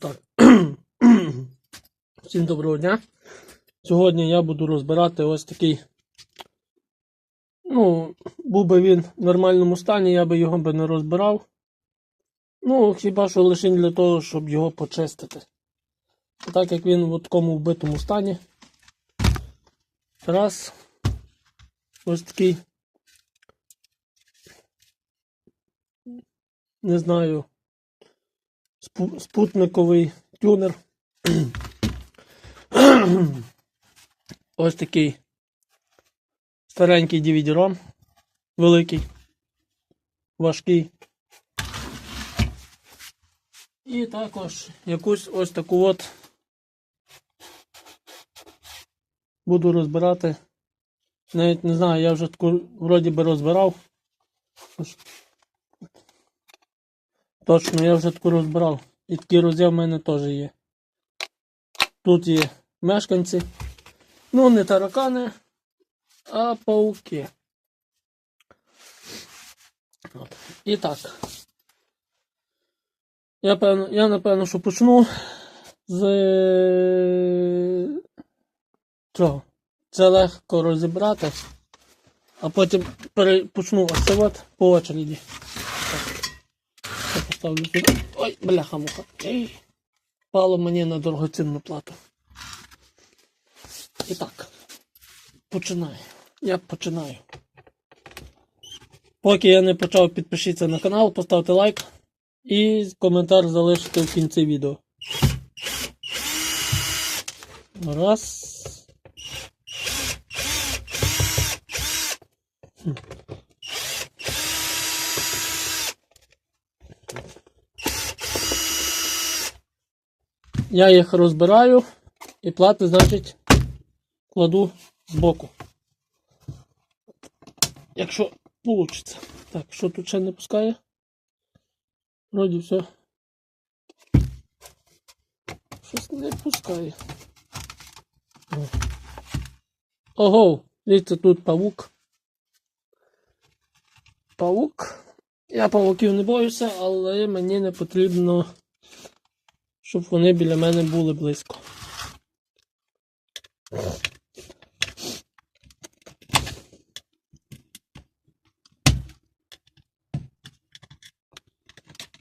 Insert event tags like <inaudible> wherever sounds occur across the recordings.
Так. <clears throat> Всім доброго дня. Сьогодні я буду розбирати ось такий. Ну, був би він в нормальному стані, я би його би не розбирав. Ну, хіба що лише для того, щоб його почистити. Так як він в такому вбитому стані. Раз. Ось такий. Не знаю. Спу- Спутниковий тюнер. <clears throat> Ось такий старенький DVD-ROM. Великий. Важкий. І також якусь ось таку от буду розбирати. Навіть не знаю, я вже таку вроді би розбирав. Точно, я вже таку розбирав. І такий розділ в мене теж є. Тут є мешканці. Ну, не таракани, а пауки. От. І так. Я, певно, я напевно, що почну з цього. Це легко розібрати, а потім почну ось от по очереді. Поставлю сюди. Ой, бляха муха. Ей. Пало мені на дорогоцінну плату. І так. Починаю. Я починаю. Поки я не почав, підпишіться на канал, поставте лайк і коментар залишите в кінці відео. Раз. Я їх розбираю і плати, значить, кладу збоку. Якщо вийде. Так, що тут ще не пускає? Вроді все. Щось не пускає. Ого, дивіться, тут павук. Павук. Я павуків не боюся, але мені не потрібно, щоб вони біля мене були близько.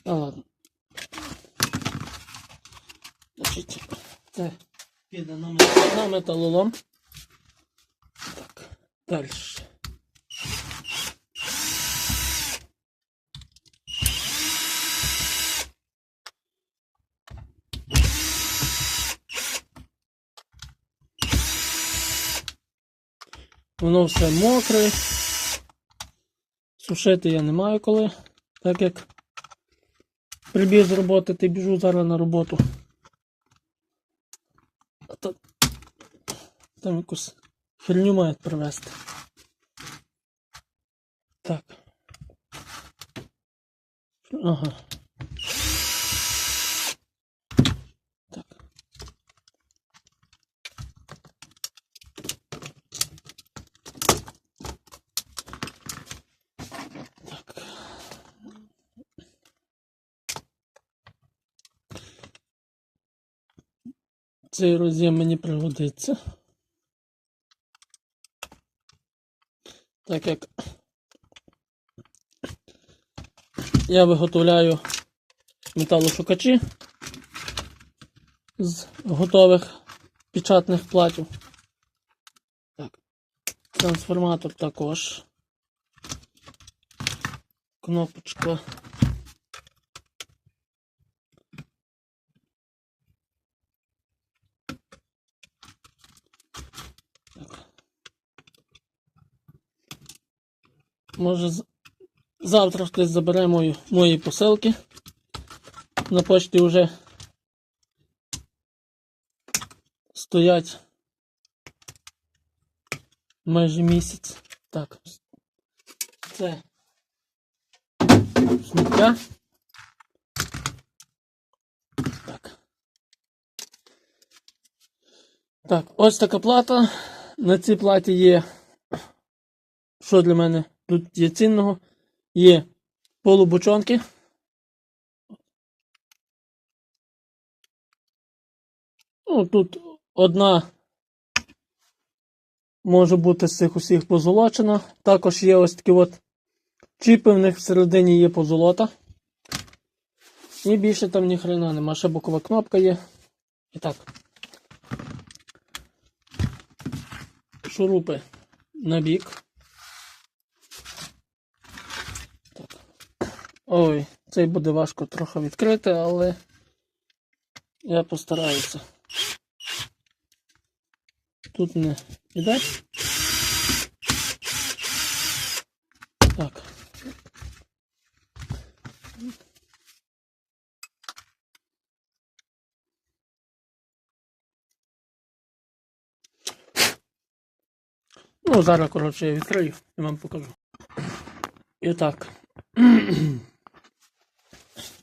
А ладно. Значить, це піде на металолом. Так, далі. Воно все мокре. Сушити я не маю коли, так як прибіг з роботи, ти біжу зараз на роботу. А то там якусь херню мають привезти. Так. Ага. Цей роз'єм мені пригодиться. Так як я виготовляю металошукачі з готових печатних платів. Так. Трансформатор також. Кнопочка. Може завтра хтось забере мої, мої посилки. На почті вже стоять майже місяць. Так. Це сміття. Так. Так, ось така плата. На цій платі є. Що для мене Тут є цінного, є полубочонки. Ну, Тут одна може бути з цих усіх позолочена. Також є ось такі от чіпи, в них всередині є позолота. І більше там ні хрена нема. Ще бокова кнопка є. І так. Шурупи на бік. Ой, цей буде важко трохи відкрити, але я постараюся. Тут не іде. Так. Ну, зараз, коротше, я відкрию і вам покажу. І так. <clears throat>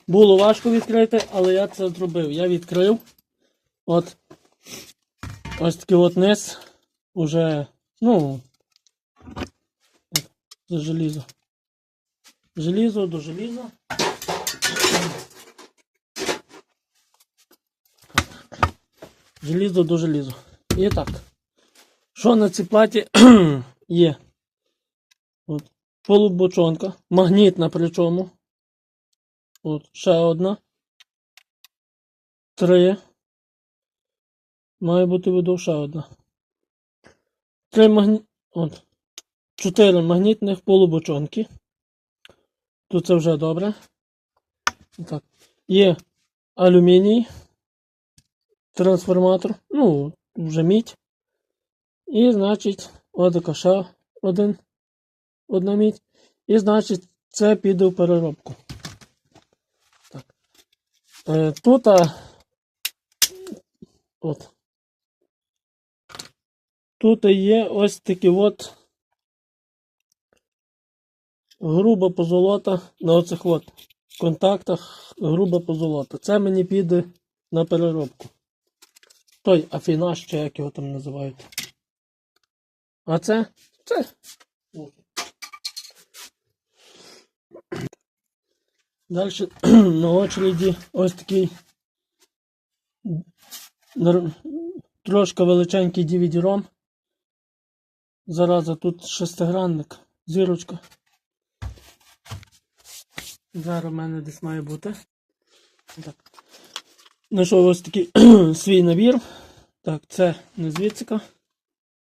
Було важко відкрити, але я це зробив. Я відкрив. От. Ось такий от низ. Уже, ну. Це желізо. Желізо до желіза. Желізо до желізу. І так. Що на цій платі <clears throat> є? От. Полубочонка. Магнітна причому. От, ще одна. Три. Має бути виду ще одна. Три магні... От. Чотири магнітних полубочонки. Тут це вже добре. Так. Є алюміній. Трансформатор. Ну, вже мідь. І, значить, отака ще один. Одна мідь. І, значить, це піде в переробку. Е, тут. От. Тут є ось такі от груба позолота на оцих от контактах груба позолота. Це мені піде на переробку. Той афінаж, чи як його там називають. А це? Це. Далі <clears throat> на очереді ось такий трошки величенький DVD-ROM. Зараза, тут шестигранник, зірочка. Зараз в мене десь має бути. Так. Знайшов ось такий <clears throat> свій набір. Так, це не звідсика.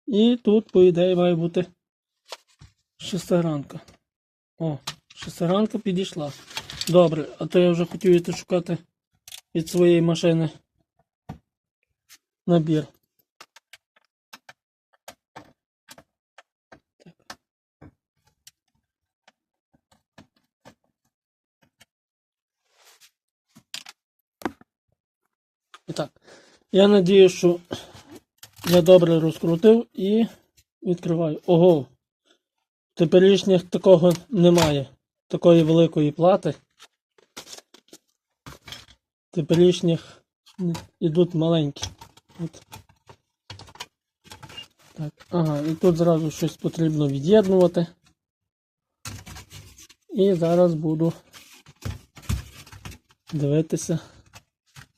І тут, по ідеї, має бути шестигранка. О, шестигранка підійшла. Добре, а то я вже хотів іти шукати від своєї машини набір. І так. Я надію, що я добре розкрутив і відкриваю. Ого! Теперішніх такого немає. Такої великої плати. Теперішніх ідуть маленькі. От. Так, ага, і тут зразу щось потрібно від'єднувати. І зараз буду дивитися.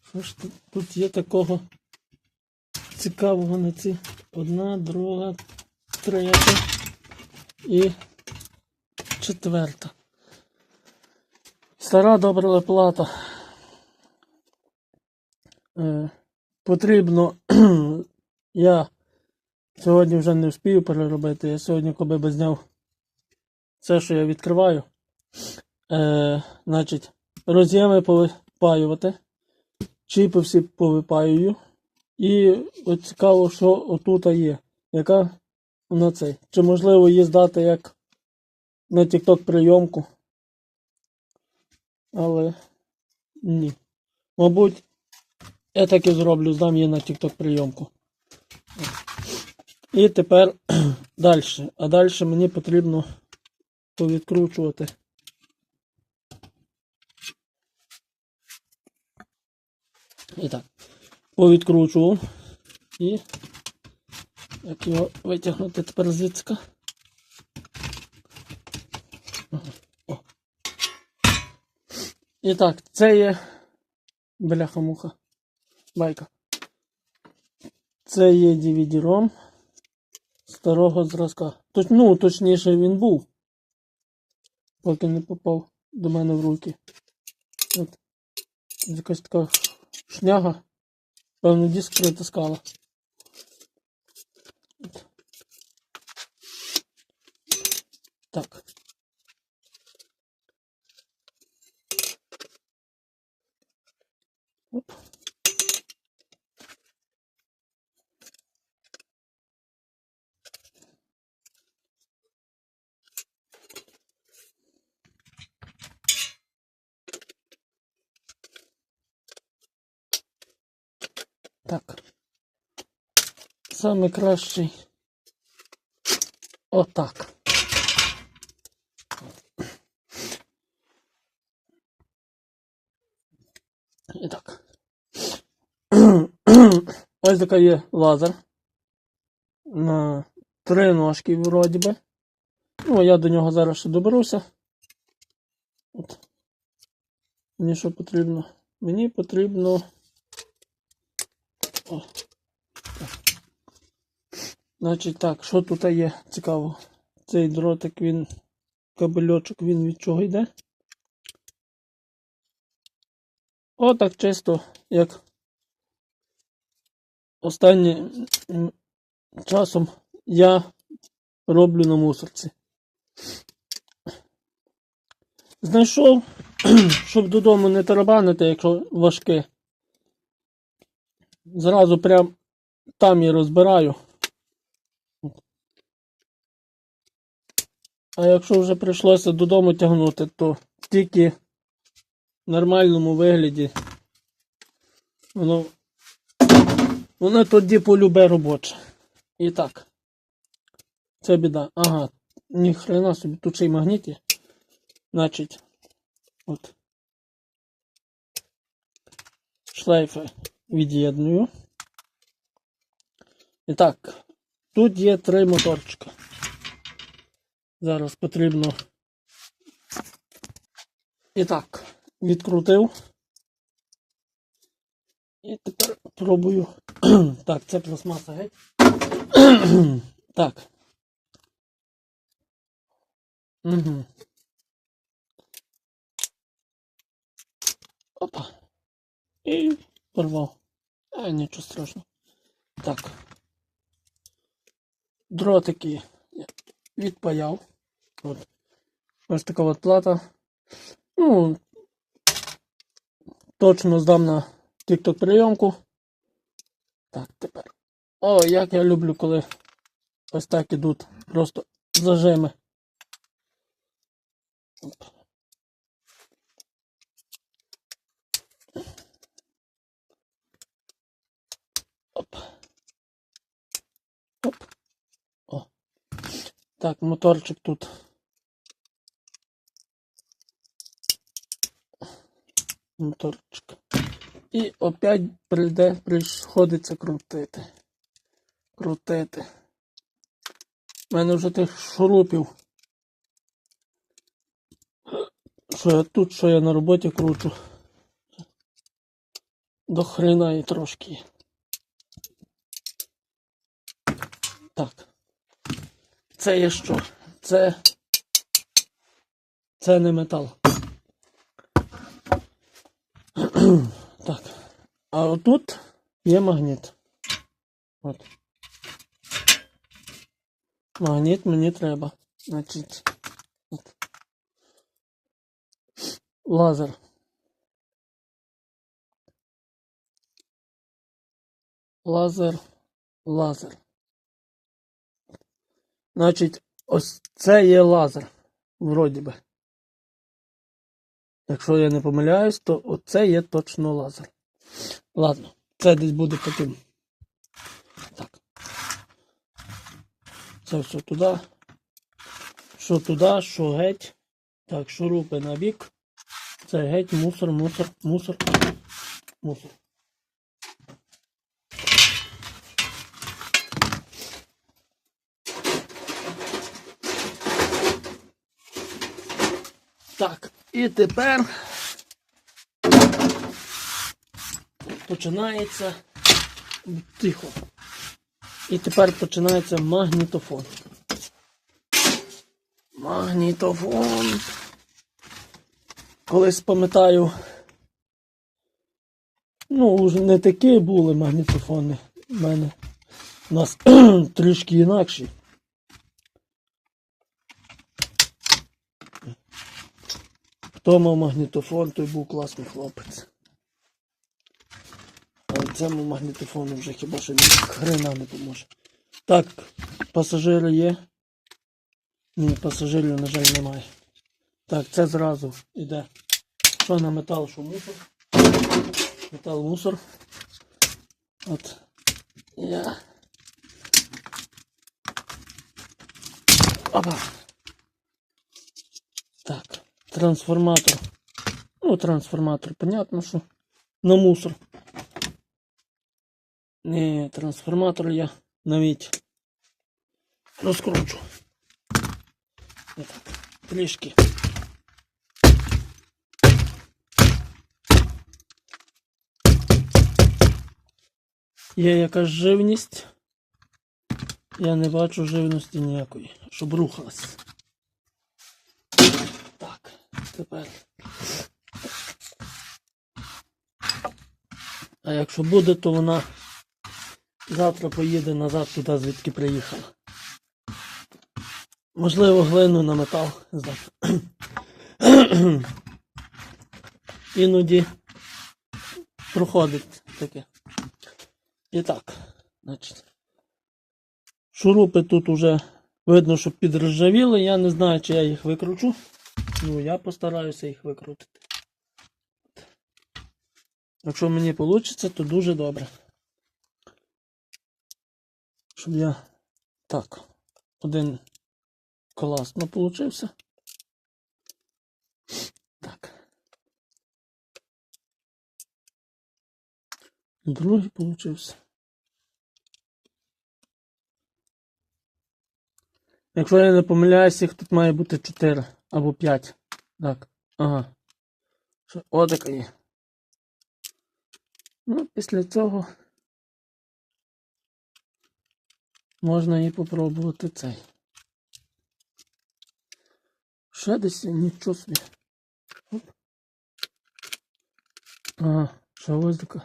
Що ж тут, тут є такого цікавого на ці. Одна, друга, третя і четверта. Стара добра плата. Е, потрібно. <clears throat> я сьогодні вже не вспію переробити. Я сьогодні, коли би зняв все, що я відкриваю. Е, значить, роз'єми повипаювати. Чіпи всі повипаюю. І от цікаво, що отут є. Яка на цей. Чи можливо її здати як на TikTok прийомку. Але ні. Мабуть, я так і зроблю, здам її на TikTok прийомку. І тепер <clears throat> далі. А далі мені потрібно повідкручувати. І так, повідкручував. І як його витягнути тепер звідси? І так, це є бляха-муха. Байка. Це є DVD-ROM старого зразка. Точ, ну, точніше, він був. Поки не попав до мене в руки. От. Якась така шняга. Певно, диск притискала. От. Так. Оп. Так. Саме кращий. Отак. І так. <clears throat> Ось така є лазер. На три ножки вроді би. Ну, я до нього зараз ще доберуся. От. Мені що потрібно? Мені потрібно. О. Значить так, що тут є цікаво? Цей дротик, він, кабельочок, він від чого йде? Отак чисто, як останнім часом я роблю на мусорці. Знайшов, <clears throat> щоб додому не тарабанити, якщо важке. Зразу прям там і розбираю. А якщо вже прийшлося додому тягнути, то тільки в нормальному вигляді воно, воно тоді полюбе робоче. І так. Це біда. Ага, ні хрена собі, тут ще й магніт є. Значить, от. Шлейфи від'єдную. І так, тут є три моторчика. Зараз потрібно. І так, відкрутив. І тепер пробую. <clears throat> так, це пластмаса геть. <clears throat> так. Угу. Опа. І порвав. А, нічого страшного. Так. Дротики відпаяв. От. Ось така от плата. Ну, точно здам на TikTok прийомку. Так, тепер. О, як я люблю, коли ось так ідуть просто зажими. Оп. Оп. Оп. О. Так, моторчик тут. Моторчик. І опять прийде, приходиться крутити. Крутити. У мене вже тих шурупів. Що я тут, що я на роботі кручу. До хрена і трошки. є. Так. Це є що? Це. Це не метал. <clears throat> так. А отут є магніт. От. Магніт мені треба. Значить. От. Лазер. Лазер. Лазер. Значить, ось це є лазер. Вроді би. Якщо я не помиляюсь, то оце є точно лазер. Ладно, це десь буде таким. Так. Це все туди. Що туди, що геть. Так, шурупи на бік. Це геть, мусор, мусор, мусор, мусор. Так, і тепер починається тихо. І тепер починається магнітофон. Магнітофон. Колись пам'ятаю. Ну, вже не такі були магнітофони в мене. У нас <clears throat> трішки інакші. Хто мав магнітофон, той був класний хлопець. А цьому магнітофону вже хіба що ні хрена не поможе. Так, пасажири є. Ні, пасажирів, на жаль, немає. Так, це зразу йде. Що на метал, що мусор. Метал мусор. От. Я. Опа. Трансформатор. Ну, трансформатор, понятно, що на мусор. Ні, трансформатор я навіть розкручу. Трішки. Є якась живність. Я не бачу живності ніякої, щоб рухалась. Тепер. А якщо буде, то вона завтра поїде назад туди, звідки приїхала. Можливо, глину на метал. <clears throat> Іноді проходить таке. І так, значить. Шурупи тут уже видно, що підржавіли. Я не знаю, чи я їх викручу. Ну, я постараюся їх викрутити. Якщо мені вийде, то дуже добре. Щоб я. Так, один класно получився. Так. Другий получився. Якщо я не помиляюся, їх тут має бути 4 або 5. Так. Ага. Що, О, така є. Ну, після цього можна і попробувати цей. Ще десь нічого собі. Оп. Ага, що ось така.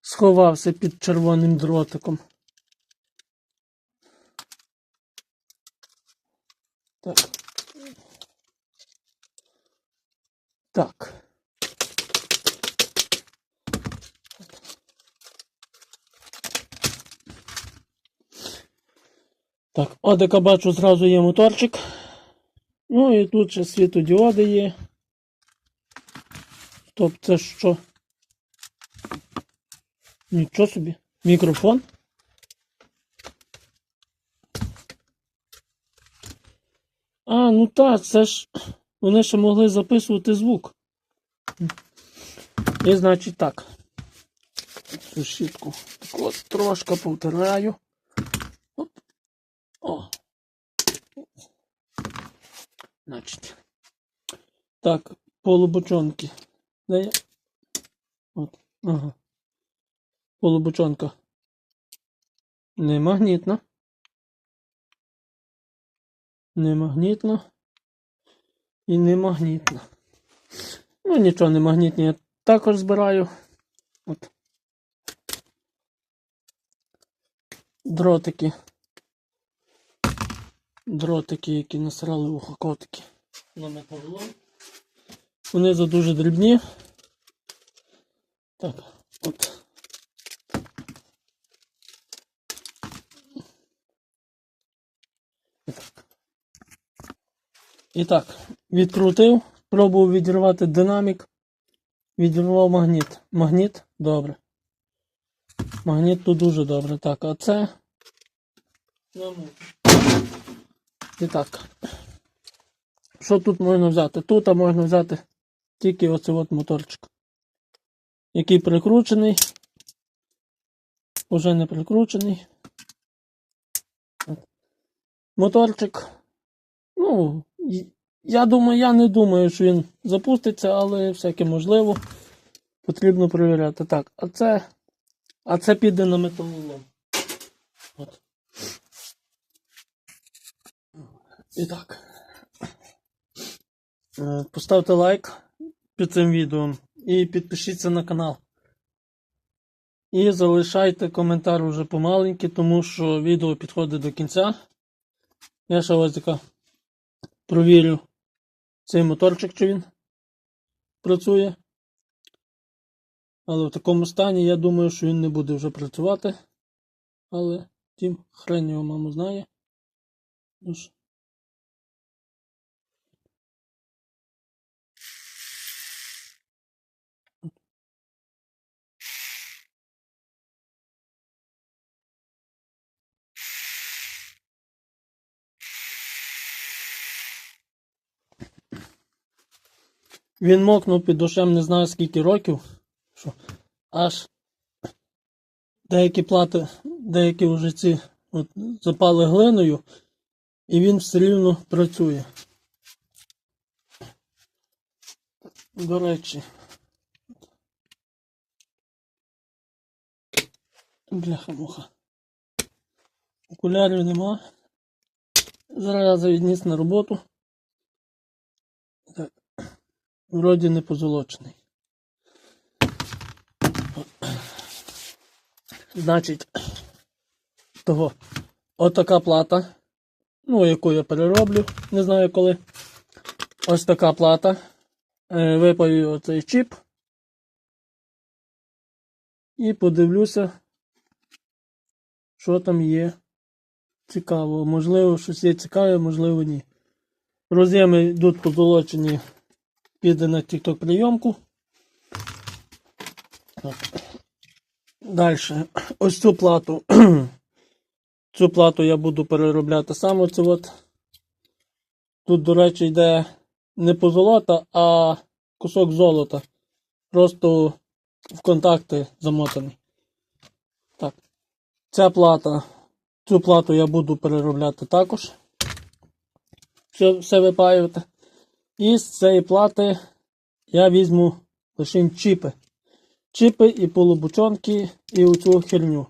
Сховався під червоним дротиком. Так. Так. Так, одика бачу, зразу є моторчик. Ну і тут ще світодіоди є. Стоп, це що? Нічого собі. Мікрофон. А, ну так, це ж вони ще могли записувати звук. І значить так. Цю щітку так от трошки повтираю. Оп. О. Значить. Так, полубочонки. Де я? От. Ага. Полубочонка. Не магнітна. Не магнітна. І не магнітна. Ну, нічого не магнітні я також збираю. От. Дротики. Дротики, які насрали вуха котики. На металолом. Вони за дуже дрібні. Так, от. І так. І так, відкрутив, пробував відірвати динамік, відірвав магніт. Магніт добре. Магніт тут дуже добре. Так, а це. І так. Що тут можна взяти? Тут можна взяти тільки оцей от моторчик. Який прикручений. Уже не прикручений. Моторчик. Ну, я думаю, я не думаю, що він запуститься, але всяке можливо. Потрібно перевіряти. Так, а це а це піде на металолом. От. І так. Е, поставте лайк під цим відео і підпишіться на канал. І залишайте коментар уже помаленький, тому що відео підходить до кінця. Я ще вас така провірю цей моторчик, чи він працює. Але в такому стані я думаю, що він не буде вже працювати. Але тим хрен його маму знає. Ну Він мокнув під душем не знаю скільки років. Що аж деякі плати, деякі вже ці от, запали глиною, і він все рівно працює. До речі. Бляха-муха. Окулярів нема. Зараз відніс на роботу. Так. Вроді не позолочений. Значить, того. Отака плата. Ну, яку я перероблю, не знаю коли. Ось така плата. Е, Випаю оцей чіп. І подивлюся, що там є цікаво. Можливо, щось є цікаве, можливо, ні. Роз'єми йдуть позолочені, піде на TikTok прийомку. Далі. Ось цю плату. <clears throat> Цю плату я буду переробляти сам оце от. Тут, до речі, йде не позолота, а кусок золота. Просто в контакти замотаний. Так. Ця плата. Цю плату я буду переробляти також. Все, все випаювати. І з цієї плати я візьму лише чіпи. Чіпи і полубучонки, і оцю херню.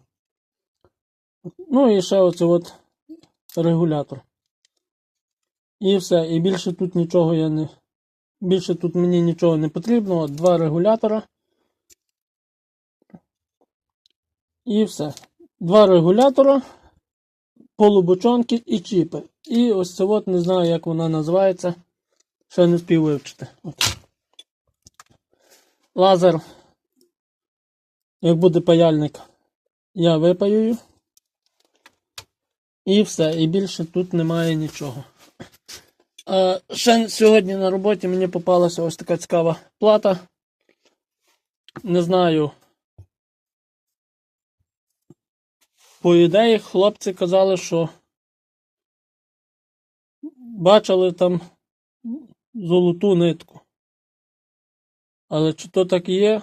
Ну і ще оце от регулятор. І все. І більше тут нічого я не. Більше тут мені нічого не потрібно. От два регулятора. І все. Два регулятора, полубочонки і чіпи. І ось це от не знаю, як вона називається. Ще не встиг вивчити. От. Лазер. Як буде паяльник, я випаюю. І все. І більше тут немає нічого. А, ще сьогодні на роботі мені попалася ось така цікава плата. Не знаю. По ідеї, хлопці казали, що бачили там золоту нитку. Але чи то так і є?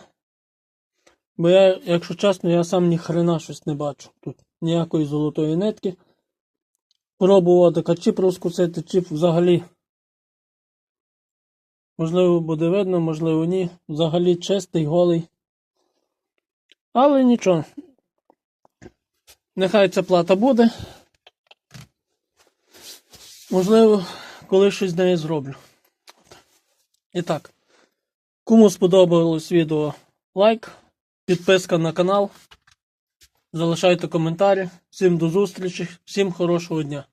Бо я, якщо чесно, я сам ні хрена щось не бачу. Тут ніякої золотої нитки. Пробував така чіп розкусити, чіп взагалі. Можливо, буде видно, можливо, ні. Взагалі чистий, голий. Але нічого. Нехай ця плата буде. Можливо, коли щось з нею зроблю. І так, кому сподобалось відео, лайк, підписка на канал. Залишайте коментарі. Всім до зустрічі, всім хорошого дня.